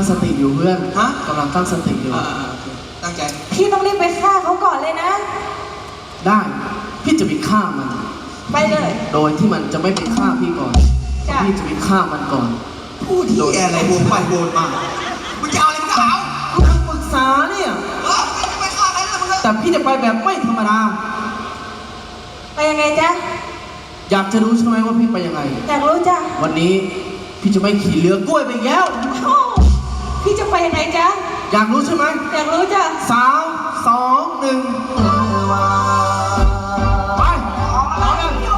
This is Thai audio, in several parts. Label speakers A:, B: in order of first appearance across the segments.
A: ตั้งสติอยู่เพื่อน
B: ฮะ
A: กำลังตั้งสติอยู่
B: อ่าโอเคตั้งใจ
C: พี่ต้องรีบไปฆ่าเขาก่อนเลยนะ
A: ได้ พี่จะไปฆ่ามัน
C: ไปเลย
A: โดยที่มันจะไม่ไปฆ่าพี่ก่อน
C: จ้ะ
A: พี่จะไปฆ่ามันก่อน
B: พูดที่อะไรวนไปวนมามึงจะเอาอะไรมึงก็เอา
A: กำลังปรึกษาเนี่ย
B: เออมึงจะไปฆ่าใครแล้วมึงก็
A: แต่พี่จะไปแบบไม่ธรรมดา
C: ไปยังไงจ๊ะ
A: อยากจะรู้ใช่ไหมว่าพี่ไปยังไง
C: อยากรู้จ้ะ
A: วันนี้พี่จะไม่ขี่เรือกล้วยไปอีกแล้ว
C: โอ้พี่จะ ไปยังไงจ๊ะ
A: อยากรู้ใช่ไหม
C: อยากรู้จ้ะ
A: สามสองหนึ่งไปเอาเลย
D: ร่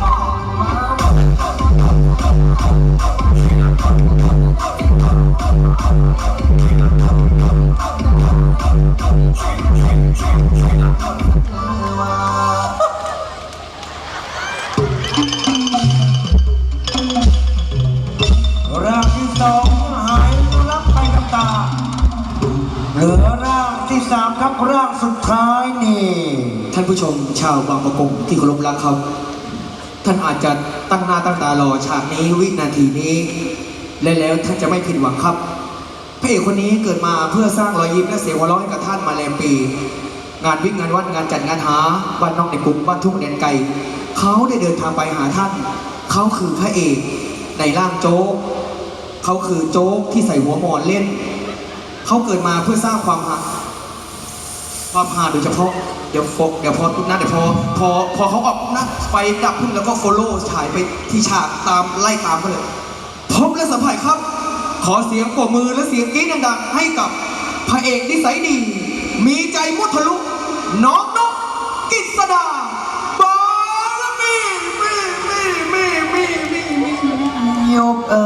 B: ชมชาวบางประกงที่เคารพรักครับ ท่านอาจจะตั้งหน้าตั้งตารอฉากนี้วินาทีนี้ และแล้วท่านจะไม่ผิดหวังครับพระเอกคนนี้เกิดมาเพื่อสร้างรอยยิ้มและเสียงหัวเราะให้กับท่านมาแลมปี งานวิ่งงานวัดงานจัดงานหาบ้านนอกในกรุงบ้านทุ่งแดนไกลเขาได้เดินทางไปหาท่าน เขาคือพระเอกในร่างโจ๊กเขาคือโจ๊กที่ใส่หัวหมอนเล่น เขาเกิดมาเพื่อสร้างความหา ความฮาโดยเฉพาะเดี๋ยวโฟเดี๋ยวพอปุ๊บนะเดี๋ยวพอพอพอเขาออกปุ๊บนะไฟดับพุ่งแล้วก็โฟโล่ฉายไปที่ฉากตามไล่ตามกันเลยพบและสัมผัสครับ ขอเสียงปรบมือและเสียงกรี๊ดดังๆให้กับพระเอกนิสัยดี มีใจมุทะลุน้องนกกิษดาบารมีมีมีมีมีมีมี
D: ยกเอ่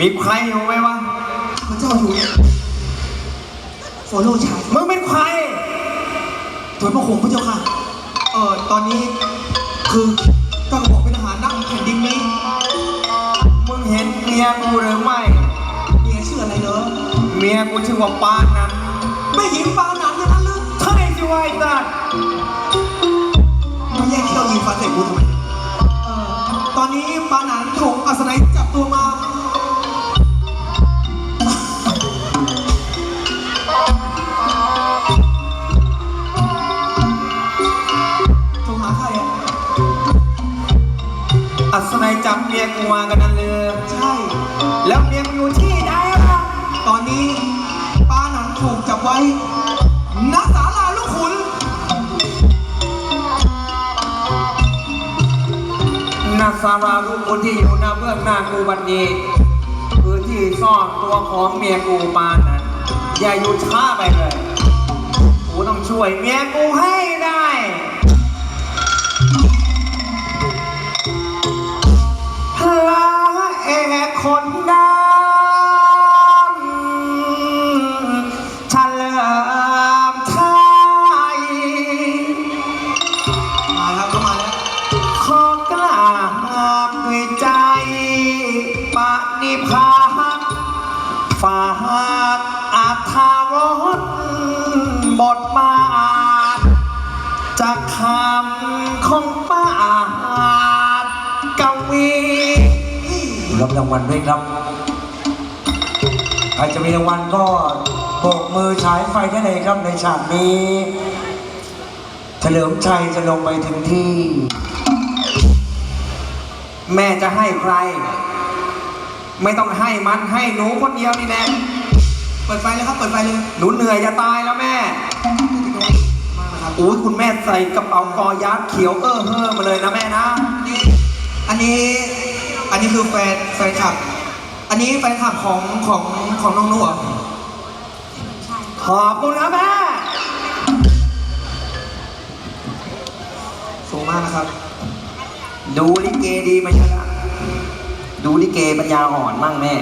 B: มีใค
D: รอยู่ไหมวะ
B: พระเจ้าอยู่โฟโล่ฉาย
D: มึงเป็นใคร
B: ถวยพระโคงพระเจ้าค่ะ เออตอนนี้คือก็กระบอกเป็นทหารนั่งแผ่นดินนี้
D: มึงเห็นเมียกูหรือไม่
B: เมียชื่ออะไรเหรอ
D: เมียกูชื่อว่าปานนั้น
B: ไม่หญิงปาหนันอย่างนั้นหรือ
D: ใช่สิวะไอ้สัส
B: มาแย่งเขี้ยวยิงฟันใส่กูทำไม เออตอนนี้ปาหนันถูกอัศนัย จับ
D: เมียกูมากันนั่นเลย
B: ใช่
D: แล้วเมียกูอยู่ที่ไหนวะ
B: ตอนนี้ป้าหนันถูกจับไว้ณศาลาลูกขุน
D: นาซาราลูกคนที่อยู่หน้าเบื้องหน้ากูวันนี้ คือที่ซ่อนตัวของเมียกูปานนั้นอย่าอยู่ช้าไปเลย กูต้องช่วยเมียกูให้ คนดังเฉลิมไทย
B: มาแล้วเข้ามาแล้ว
D: ขอกราบด้วยใจปฏิภาณฝากอาทารสบทบาจากคำของป้าดกวี รับรางวัลด้วยครับ ใครจะมีรางวัลก็โบกมือฉายไฟได้เลยครับในฉากนี้ เฉลิมชัยจะลงไปถึงที่ แม่จะให้ใคร ไม่ต้องให้มันให้หนูคนเดียวนี่แน่
B: เปิดไฟเลยครับ เปิดไฟเลย
D: หนูเหนื่อยจะตายแล้วแม่
B: มาแล้
D: ยคุณแม่ใส่กระเป๋ากอยัดเขียวเออเฮ้อมาเลยนะแม่นะ
B: อันนี้ อันนี้คือแฟนแฟนคลับ อันนี้แฟนคลับของของของน้องนุ่เหรอ
D: ขอบคุณครับแม่
B: สูงมากนะครับ
D: ดูลิเกดีไหมจ๊ะดูลิเกปัญญาอ่อนมั่งแม่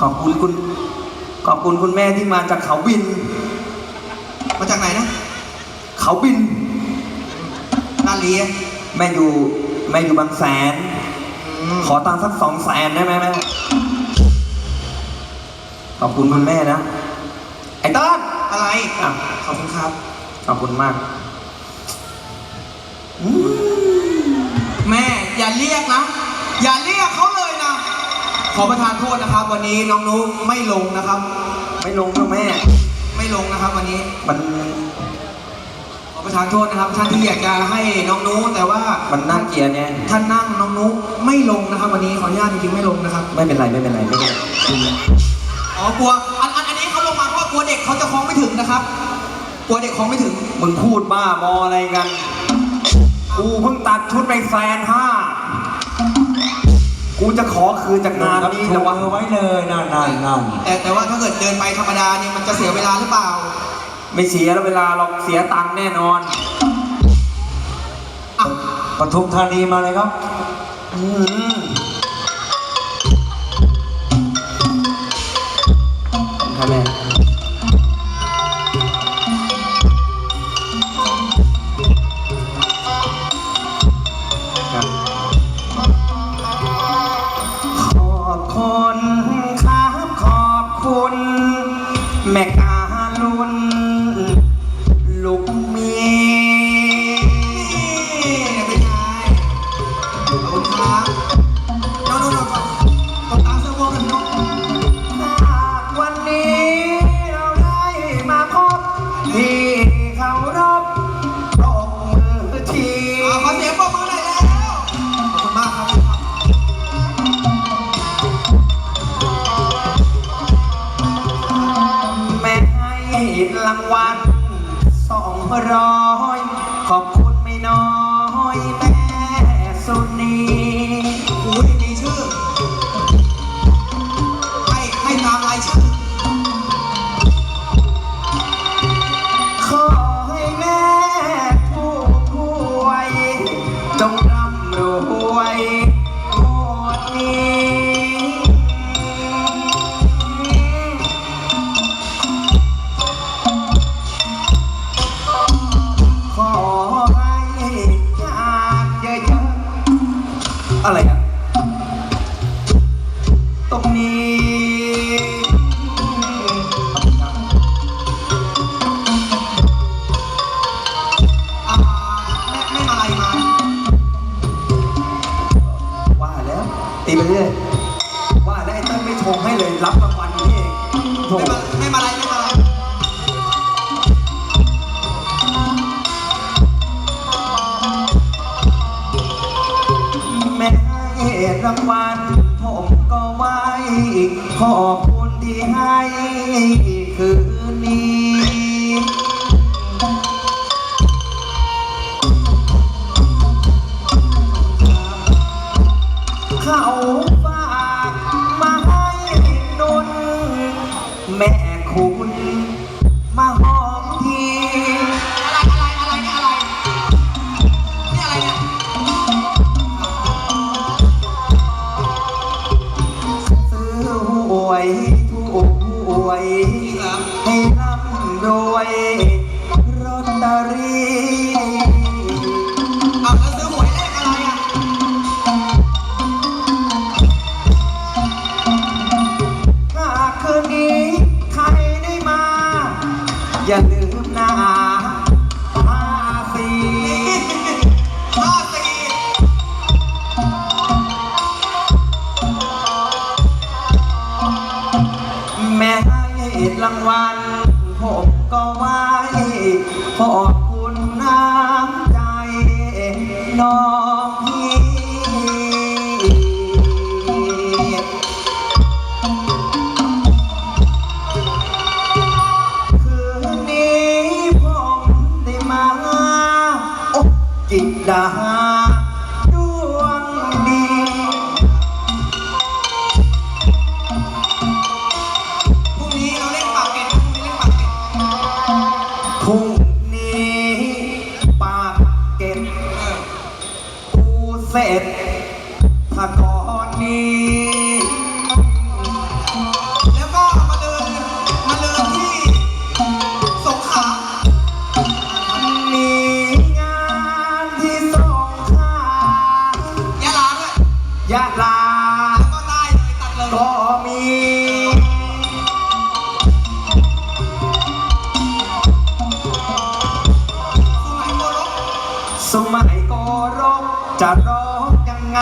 D: ขอบคุณคุณ ขอบคุณคุณแม่ที่มาจากเขาบิน
B: มาจากไหนนะ
D: เขาบิน
B: ลาดเลีย
D: แม่อยู่แม่อยู่บางแสน ขอตังค์สักสองแสนได้ไหมแม่ ขอบคุณคุณแม่นะ ไอ้ต้น
B: อะไร
D: อะ
B: ขอบคุณครับ
D: ขอบคุณมาก
B: แม่อย่าเรียกนะ อย่าเรียกเขาเลยนะ ขอประทานโทษนะครับ วันนี้น้องนุไม่ลงนะครับ
D: ไม่ลงนะแม่
B: ไม่ลงนะครับวันนี้
D: มัน
B: ขอ ประทานโทษนะครับ ท่านที่อยากจะให้น้องนุแต่ว่า
D: มันน่าเกลียดเนี่ย
B: ท่านนั่งน้องนุไม่ลงนะครับ วันนี้ขออนุญาตจริงๆไม่ลงนะครับ
D: ไม่เป็นไรไม่เป็นไรไม่เป็นไร
B: อ๋อกลัวอันอันอันนี้เขาลงมาเพราะว่ากลัวเด็กเขาจะคล้องไม่ถึงนะครับ กลัวเด็กคล้องไม่ถึง
D: มึงพูดบ้าบออะไรกันกูเพิ่งตัดชุดไปแสนห้ากูจะขอคืนจากงานนี้แต่ว่า
E: ไว้เลยนั่นนั่นนั่น
B: แต่แต่ว่าถ้าเกิดเดินไปธรรมดาเนี่ยมันจะเสียเวลาหรือเปล่า
D: ไม่เสียเวลาเราเสียตังค์แน่นอน
B: อะ
E: ปทุมธานีมาเลยค
D: รับอื
B: มครับ
D: แม่ สองร้อ อะไรอะ
B: แม่
D: คุณ
B: รา
D: จะ
B: ร้
D: องยังไง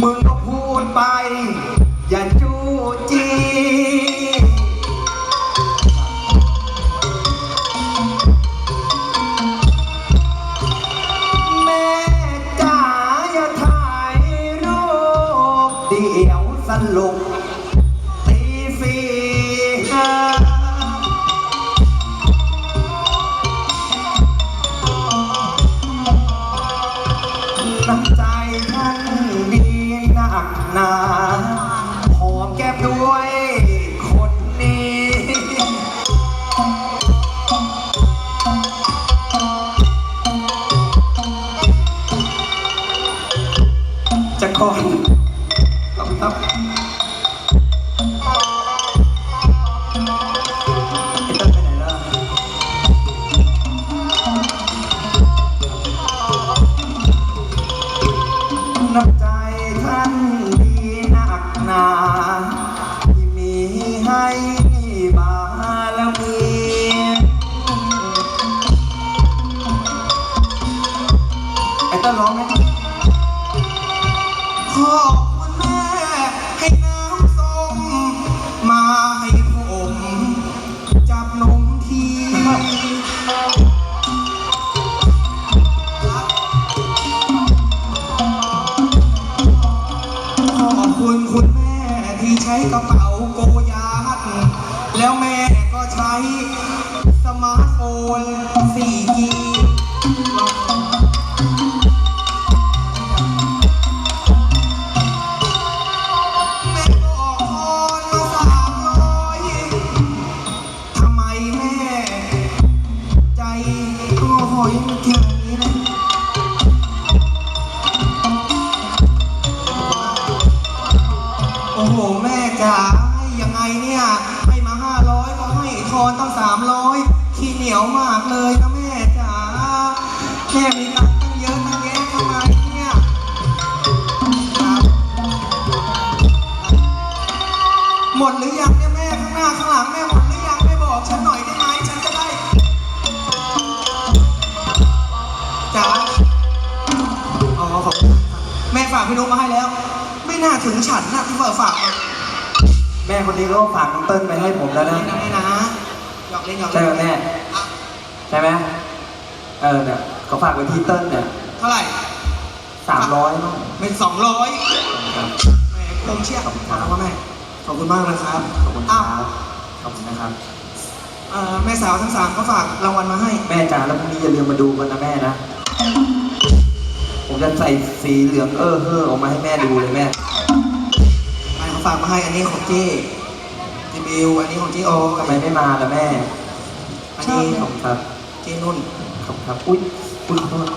D: มึงก็พูดไป อย่า ก่อน เป๋า
B: โกยาดแล้วแม่ก็ใช้สมาร์ทโฟน 4G เลยนะแม่จ๋าแม่มีตังค์ตั้งเยอะตั้งแยะทำไมเนี่ยครับหมดหรือยังเนี่ยแม่ข้างหน้าข้างหลังแม่หมดหรือยังแม่บอกฉันหน่อยได้ไหมฉันจะได้จ๋าอ๋อขอบคุณครับแม่ฝากพี่นุ๊กมาให้แล้ว ไม่น่าถึงฉันนะที่เปิดฝากมา
D: แม่คนนี้ก็ฝากน้องเติ้ลไปให้ผมแล้วนะ
B: นะแม่นะหยอกเล่นหยอก
D: ใช่
B: เล่น
D: ไหมแม่
B: อะ
D: ใช่ไหมเออเนี่ยเขาฝากไว้ที่เติ้ลเนี่ย
B: เท่าไหร่
D: สามร้อยมั้ง
B: เป็นสองร้อย
D: ครับ
B: แม่คงเชี่ยขอบคุณครับแม่ ขอบคุณมากนะครับ
D: ขอบคุณค
B: อ้า
D: รั
B: ว
D: บขอบคุณนะครับ
B: เอ่อแม่สาวทั้งสามก็ฝากรางวัลมาให้
D: แม่จ๋าแล้วพรุ่งนี้อย่าลืมมาดูกันนะแม่นะ ผมจะใส่สีเหลืองเออเฮ้อออกมาให้แม่ดูเลยแม่
B: ไม่เขาฝากมาให้อันนี้ของเจ้เจบิวอันนี้ของเจโอ
D: ทำไมไม่มาล่ะแม่
B: อันนี้
D: ขอบคุณครับ
B: เจนุ่น
D: ขอบคุณครับ อุ้ยอุ้ยขอโทษ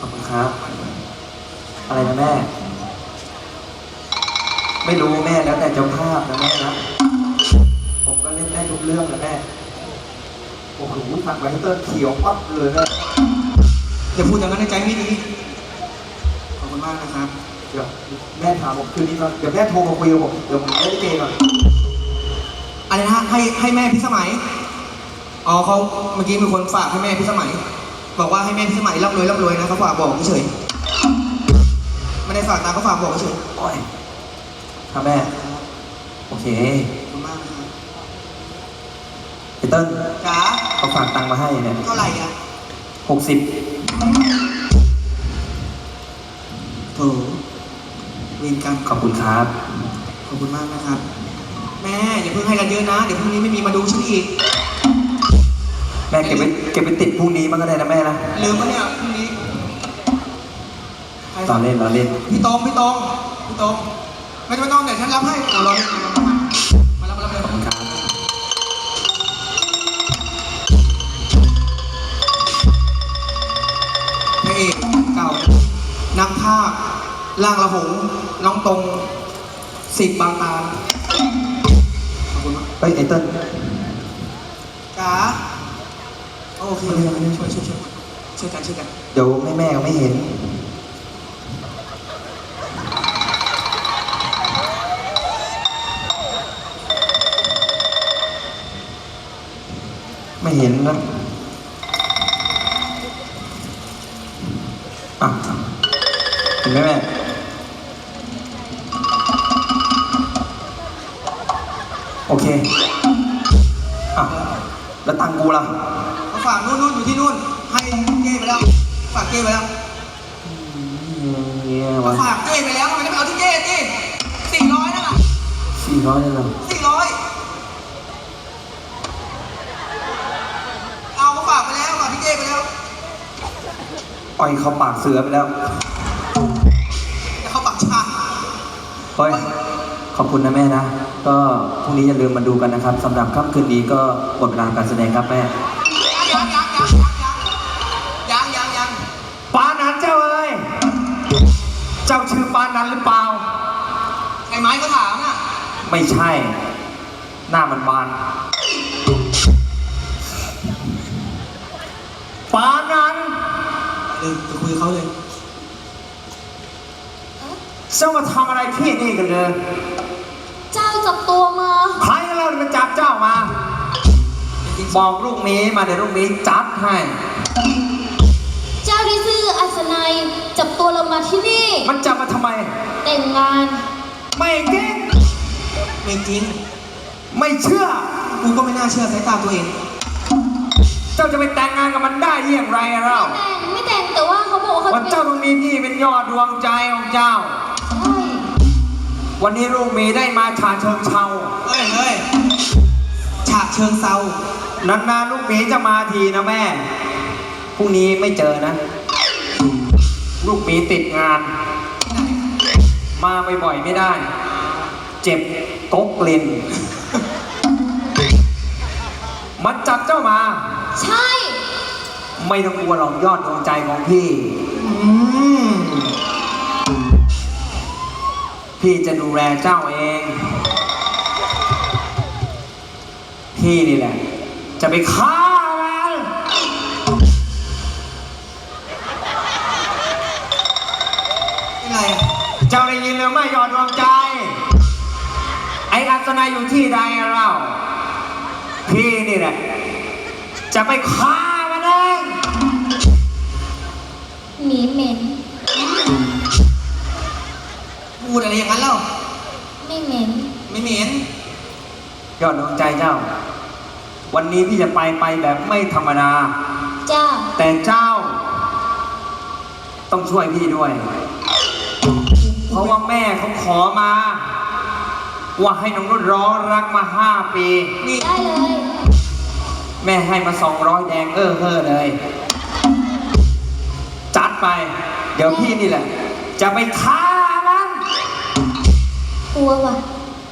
D: ขอบคุณครับ อะไรนะแม่ ไม่รู้แม่แล้วแต่เจ้าภาพนะแม่นะ ผมก็เล่นได้ทุกเรื่องนะแม่ โอ้โหผักไว้ให้เติ้ลเขียวปั๊บเลยแม่
B: อย่าพูดอย่างนั้นในใจไม่ดี ขอบคุณมากนะครับ
D: เดี๋ยวแม่ถามผมคืนนี้ก่อนเดี๋ยวแม่โทรมาคุยกับผม เดี๋ยวผมเล่นลิเกก่อน
B: อะไรนะให้ให้แม่พิสมัย อ๋อเขาเมื่อกี้มีคนฝากให้แม่พิสมัย บอกว่าให้แม่พิสมัยร่ำรวยร่ำรวยนะเขาฝากบอกเฉยไม่ได้ฝากตามเขาฝากบอกเฉย
D: โอ้ยครับแม่ โอเค
B: ขอบคุณมากนะครับ
D: ไอ้เติ้ล
B: จ๋า
D: เขาฝากตังค์มาให้เนี่ย
B: เท่าไหร่อะ
D: หกสิบ
B: โถเวรกรรม
D: ขอบคุณครับ
B: ขอบคุณมากนะครับ แม่อย่าเพิ่งให้กันเยอะนะ เดี๋ยวพรุ่งนี้ไม่มีมาดูฉันอีก
D: แม่เก็บไปเก็บไปติดพรุ่งนี้มันก็ได้นะแม่นะ
B: ลืมปะเนี่ยพรุ่งนี้ใคร
D: ตอนเล่นตอนเล่น
B: พี่ตองพี่ตองพี่ตองไม่ต้องไม่ต้องเดี๋ยวฉันรับให้เอารอเลยมารับมารับเลย
D: ขอบคุณครับ
B: พระเอกเก่า นักภาคล่างละหงน้องตรงสิบบางตาลขอบคุณมาก
D: เฮ้ยไอ้เติ้ล
B: จ๋า โอเคช่วยช่วยช่วยช่วยกันช่วยกัน
D: เดี๋ยวแม่แม่ไม่เห็น ไม่เห็นนะอะเห็นไหมแม่โอเค อะ แล้วตังกูล่ะ
B: ฝากนู่นนู่นอยู่ที่นู่น ให้เก้ไปแล้ว ฝากเก้ไปแล้ว
D: เนี่ย
B: เขา
D: วะ
B: ฝากเก้ไปแล้วทำไมไม่ไปเอาที่เก้ดิสี่ร้อยนั่นแหละ
D: สี่ร้อยเลยเหรอ
B: สี่ร้อยเอาเขาฝากไปแล้วฝากพี่เก้ไปแล้ว
D: ปล่อยเขาปากเสือไปแล้ว
B: แต่เขาฝากชา
D: เฮ้ยขอบคุณนะแม่นะ ก็พรุ่งนี้อย่าลืมมาดูกันนะครับสำหรับค่ำคืนนี้ก็หมดเวลาการแสดงครับแม่
B: ไม่
D: ใช่ หน้ามันบานปานัน
B: เลยไปคุยกับเขาเลย
D: เจ้ามาทำอะไรที่นี่กันเลย
F: เจ้าจับตัวมา
D: ใครเรามาจับเจ้ามา บอกลูกหมีมาเดี๋ยวลูกหมีจัดให้
F: เจ้าที่ซื่ออัศนัยจับตัวเรามาที่นี่
D: มันจับมาทำไม
F: แต่งงาน
D: ไม่เก่ง
B: ไม่จริง
D: ไม่เชื่อ
B: กูก็ไม่น่าเชื่อสายตาตัวเอง
D: เจ้าจะไปแต่งงานกับมันได้อย่างไรอะเรา
F: แต่งไม่แต่งแต่ว่าเขาบอกว่าเขา
D: วันเจ้าต้องมีพี่เป็นยอดดวงใจของเจ้า
F: ใช่
D: วันนี้ลูกหมีได้มาฉาเชิงเชา
B: เฮ้ยเฮ้ยฉากเชิงเซา
D: นานๆลูกหมีจะมาทีนะแม่ พรุ่งนี้ไม่เจอนะ ลูกหมีติดงาน มาบ่อยๆไม่ได้ เจ็บกกเลนมันจับเจ้ามา
F: ใช่
D: ไม่ต้องกลัวหรอกยอดดวงใจของพี่พี่จะดูแลเจ้าเอง พี่นี่แหละ จะไปฆ่ามัน
B: เป็นไรอะ
D: เจ้าได้ยินหรือไม่ยอดดวงใจไอ้อัศนัยอยู่ที่ใดอะเราพี่นี่แหละจะไปฆ่ามันเอง
F: หมีเหม็น
B: พูดอะไรอย่างนั้นเล่า
F: ไม่เหม็น
B: ไม่เหม็น
D: ยอดดวงใจเจ้า วันนี้พี่จะไปไปแบบไม่ธรรมดา
F: จ้า
D: แต่เจ้า ต้องช่วยพี่ด้วย เพราะว่าแม่เขาขอมา ว่าให้น้องนุ่นร้องรักมาห้าปี
B: นี่
F: ได้เลย
D: แม่ให้มาสองร้อยแดงเออเฮ้อเลย จัดไป เดี๋ยวพี่นี่แหละ จะไปฆ่ามัน
F: กลัวว่ะ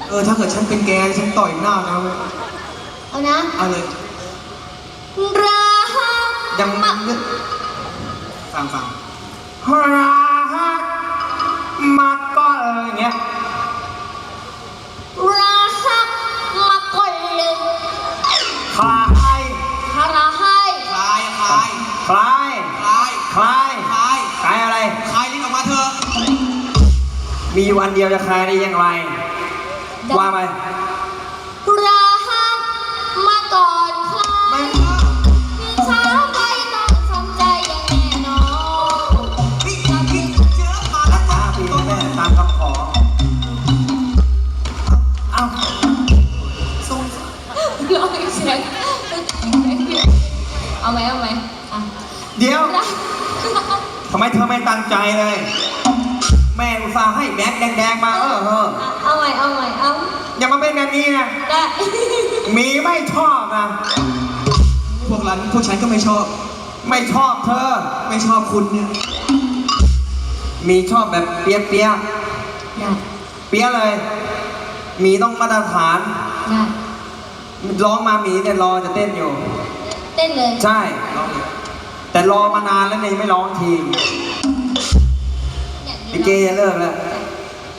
B: เออ ถ้าเกิดฉันเป็นแกฉันต่อยหน้านะ
F: เอานะ
B: เอาเลย
F: รัก
D: ยัง
F: มา
D: นึก
B: ฟังฟัง
D: รักมาก็เอออย่างเงี้ย
F: มีอยู่
D: อั
B: นเดี
D: ยวจะคลายได้ยังไงว่าไป
F: รักมาก่อนใคร
D: ไม่
F: ช้าไปต้องสนใจอย่างแน่นอน
B: พี่พี่เจอมาแล้
D: รั
B: ว
D: กห้าปีนะแม่ตามคำขอ เอ้า
B: ส่ง
F: ร้องเสียงเอาไหมเอาไหมอะ
D: เดี๋ยว
F: รัก
D: ทำไมเธอไม่ตั้งใจเลยแม่อุตส่าห์ ให้แบงค์แดงๆมาเออเออ
F: เอาใหม่เอาใหม่เอา
D: อย่ามาเป็นแบบนี้นะ
F: ได้
D: หมีไม่ชอบนะ
B: พวกรันพวกฉันก็ไม่ชอบ
D: ไม่ชอบเธอ
B: ไม่ชอบคุณเนี่ย
D: หมีชอบแบบเปียกเปียก
F: ได้
D: เปียกเลยหมีต้องมาตรฐาน
F: ได้
D: ร้องมาหมีเนี่ยรอจะเต้นอยู่
F: เต้นเลย
D: ใช่
B: ลองเลย
D: แต่รอมานานแล้วเนี่ยยังไม่ร้องที
F: อย่างนี้
D: ลิ เกจะเลิกแล้ว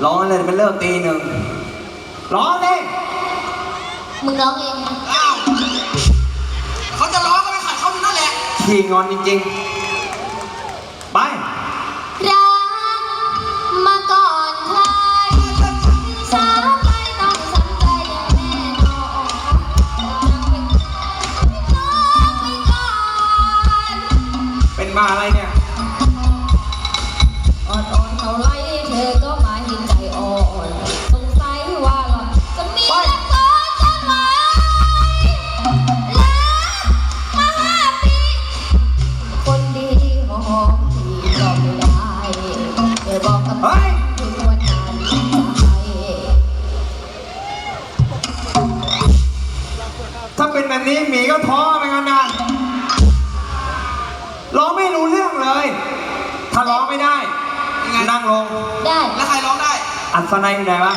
D: ร้องเลยมันเลิกตีหนึ่ง ร้องเลย
F: มึงร้องเอง
B: อ้าวเขาจะร้องก็ไปขัดเขาอยู่นั่นแหละ
D: ขี้งอนจริงๆ ไป
F: รักมาก่อนใครช้าไปต้องช้ำใจอย่างแน่นอนน้องไปก่อน
D: เป็นบ้าอะไรเนี่ย
F: ถ้า
D: เป็นแบบนี้หมีก็ท้อไปงั้นนะร้องไม่รู้เรื่องเลย ถ้าร้องไม่ได้ นั่งลง
F: ได้
B: แล้วใครร้องได้
D: อัศนัยอยู่ไหนวะ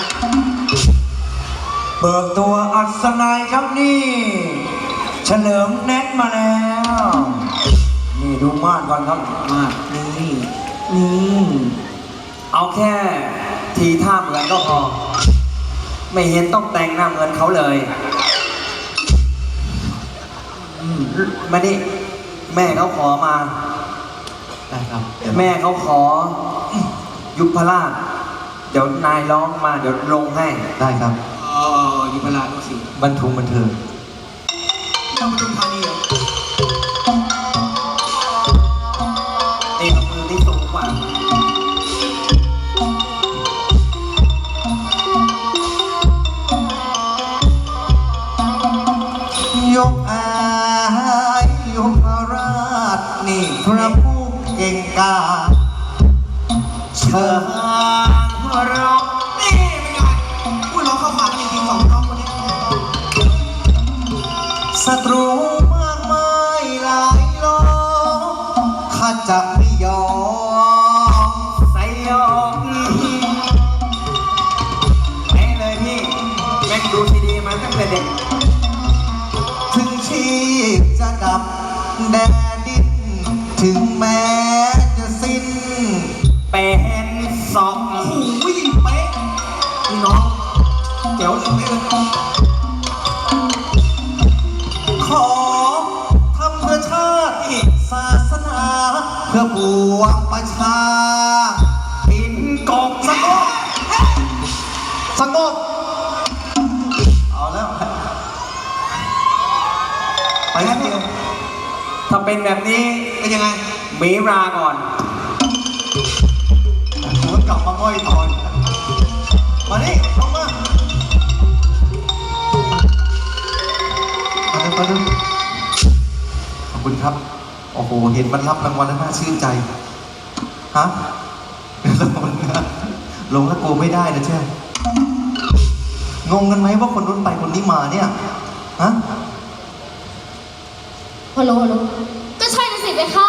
E: เบิกตัวอัศนัยครับนี่เฉลิมแน็ตมาแล้ว นี่ดูม่านก่อนครับ
D: มานี่นี่เอาแค่ทีท่าเหมือนก็พอ ไม่เห็นต้องแต่งหน้าเหมือนเขาเลย อืมมานี่แม่เขาขอมา
B: ได้ครับ
D: แม่เขาขอ ยุพราช เดี๋ยวนายร้องมาเดี๋ยวลงให้
B: ได้ครับ อ๋อยุพราชสิ
A: บรรทุงบันเทิง
B: ต้องมาดูธ ขอ
D: ทำ
A: เพื่อชาติศาสนา เพื่อปวงประชา
D: อินกบ
A: สงบสงบเอาแล้ว ไปแล้วเดียว
D: ถ้าเป็นแบบนี้
B: เป็นยังไง
D: หมีราก่อน
A: หัวกลับมาง่อยตอน มานี่ ลงมามาเร็วมาเร็วขอบคุณครับ โอ้โห เห็นมันรับรางวัลแล้วน่าชื่นใจ ฮะลงนะลงแล้วกลัวไม่ได้นะใช่งงกันไหมว่าคนนู้นไปคนนี้มาเนี่ย ฮะ
F: ฮัลโหลฮัลโหลก็ใช่นะสิเบคะ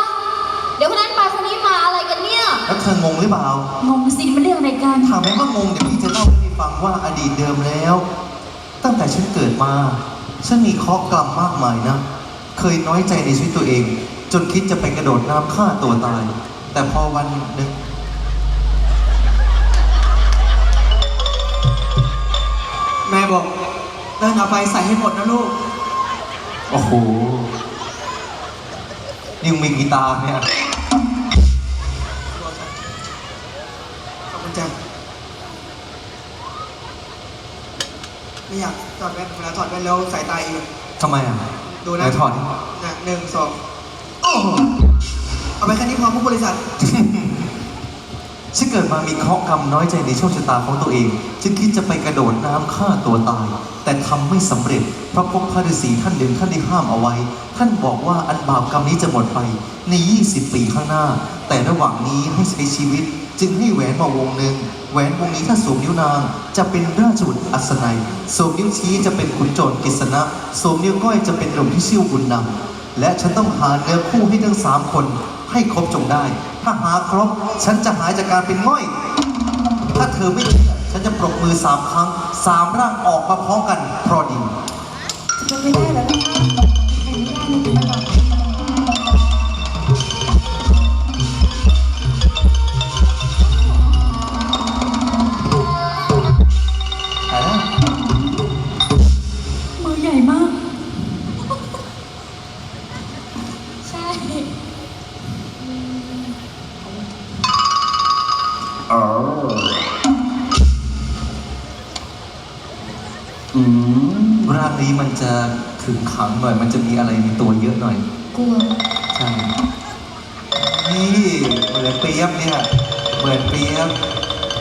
F: เดี๋ยวคนนั้นไปคนนี้มาอะไรกันเนี่ย
A: แล้วเธองงหรือเปล่า
C: งงสิมันเรื่องอะไรกัน
A: ถามแม้ว่างงเดี๋ยวพี่จะเล่าให้ฟังว่าอดีตเดิมแล้ว ตั้งแต่ฉันเกิดมา ฉันมีเคราะห์กรรมมากมายนะ เคยน้อยใจในชีวิตตัวเอง จนคิดจะไปกระโดดน้ำฆ่าตัวตาย แต่พอวันหนึ่ง
B: แม่บอกเดินเอาไปใส่ให้หมดนะลูก
A: โอ้โหนี่มึงมีกีตาร์เนี่ย
B: ขอบคุณจ้ะไม่ อยากถอดแว่นเวลาถอดแว่นแล้วสายตาเอง
A: ทำไมอะ
B: ดูนะ
A: ไหถอดดิ
B: นะหนึ่งสองโอ้โหเอาไปแค่นี้พอผู้บริษัท
A: ฉันเกิดมามีเคราะห์กรรมน้อยใจในโชคชะตาของตัวเองจึงคิดจะไปกระโดดน้ำฆ่าตัวตาย แต่ทำไม่สำเร็จ เพราะพบพระฤาษีท่านหนึ่งท่านได้ห้ามเอาไว้ ท่านบอกว่าอันบาปกรรมนี้จะหมดไปใน 20 ปีข้างหน้า แต่ระหว่างนี้ให้ใช้ชีวิต จึงให้แหวนมาวงหนึ่งแหวนวงนี้ถ้าสวมนิ้วนาง จะเป็นราชบุตรอัศนัยสวมนิ้วชี้จะเป็นขุนโจรกฤษณะสวมนิ้วก้อยจะเป็นหนุ่มที่ชื่อบุญนำและฉันต้องหาเนื้อคู่ให้ทั้งสามคนให้ครบจงได้ ถ้าหาครบ ฉันจะหายจากการเป็นง่อย ถ้าเธอไม่เชื่อฉันจะปรบมือสามครั้งสามร่างออกมาพร้อมกันพราะดี
C: จะไม่ได้แล้วนะคะเป็นไม่ได้เลยคุณมาบอก
E: อืม
A: ร่างนี้มันจะขึงขังหน่อย มันจะมีอะไรในตัวเยอะหน่อย
F: กลัว
A: ใช่ นี่เหมือนเปียบเนี่ย เหมือนเปียบ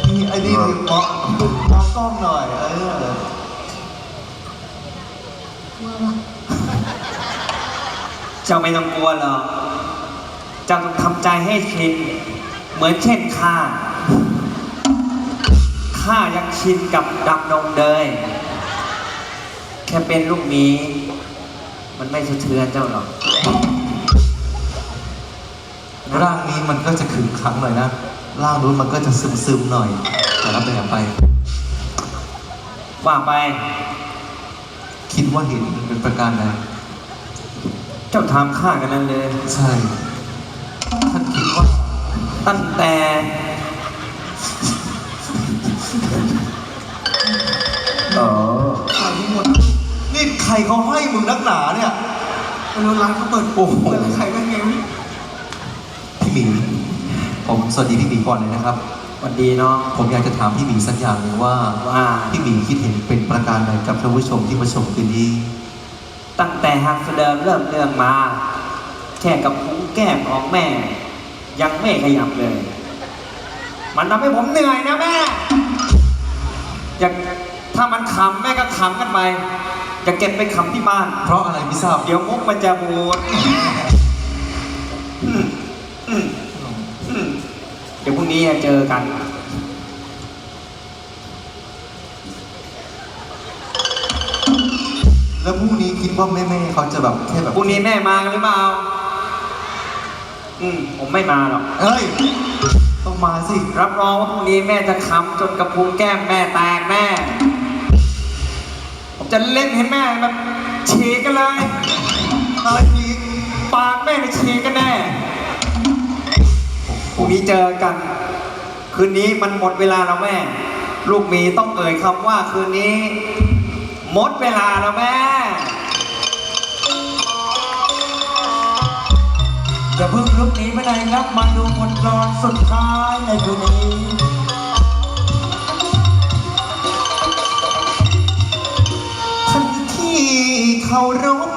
A: นี่ไอ้นี่คือมองมองกล้องหน่อย เออ
F: กลัวว่ะ
D: เจ้าไม่ต้องกลัวหรอกเจ้าต้องทำใจให้ชิน เหมือนเช่นข้า ข้ายังชินกับดำนงเลย แค่เป็นลูกหมีมันไม่สะเทือนเจ้าหรอก
A: ร่างนี้มันก็จะขึงขังหน่อยนะ ร่างนู้นมันก็จะซึมซึมๆหน่อย แต่ละแบบไป
D: ว่าไป
A: คิดว่าเห็นเป็นประการใด
D: เจ้าถามข้ากันนั้นเลย
A: ใช่ท่านคิดว่า
D: ตั้งแต่
E: เออ
B: ขายที่หมด
A: นี่ ใครเขาให้มึงนักหนาเนี่ย
B: ไม่รู้ร้านเขาเปิด
A: โอ้โห
B: เปิดให้ใครไม่ไงวะ
A: พี่หมีผมสวัสดีพี่หมีก่อนเลยนะครับ
D: สวัสดีเนาะ
A: ผมอยากจะถามพี่หมีสักอย่างหนึ่งว่า
D: ว่า
A: พี่หมีคิดเห็นเป็นประการใดกับท่านผู้ชมที่มาชมคืนนี้
D: ตั้งแต่ฮักเดิมเริ่มเรื่องมา แค่กับพุ้งแก้มของแม่ ยังไม่ขยับเลย มันทำให้ผมเหนื่อยนะแม่อยากถ้ามันขำแม่ก็ขำกันไป อย่าเก็บไปขำที่บ้าน
A: เพราะอะไรไม่ทราบ
D: เดี๋ยวมุกมันจะบูดอืมอืมอืมเดี๋ยวพรุ่งนี้เจอกัน
A: แล้วพรุ่งนี้คิดว่าแม่ๆเขาจะแบบแค่แบบ
D: พรุ่งนี้แม่มากันหรือเปล่า อืม ผมไม่มาหรอก
A: เอ้ย ต้องมาสิ
D: รับรองว่าพรุ่งนี้แม่จะขำจนกระพุ้งแก้มแม่แตกแม่ผม จะเล่นให้แม่แบบฉีกกันเลย
A: อะไรอีก
D: ปากแม่จะฉีกกันแน่พรุ่งนี้เจอกัน คืนนี้มันหมดเวลาแล้วแม่ ลูกมีต้องเอ่ยคำว่าคืนนี้ หมดเวลาแล้วแม่
E: อย่าเพิ่งลุกหนีไปไหนครับมาดูบทกลอนสุดท้ายในคืนนี้
A: เคารพ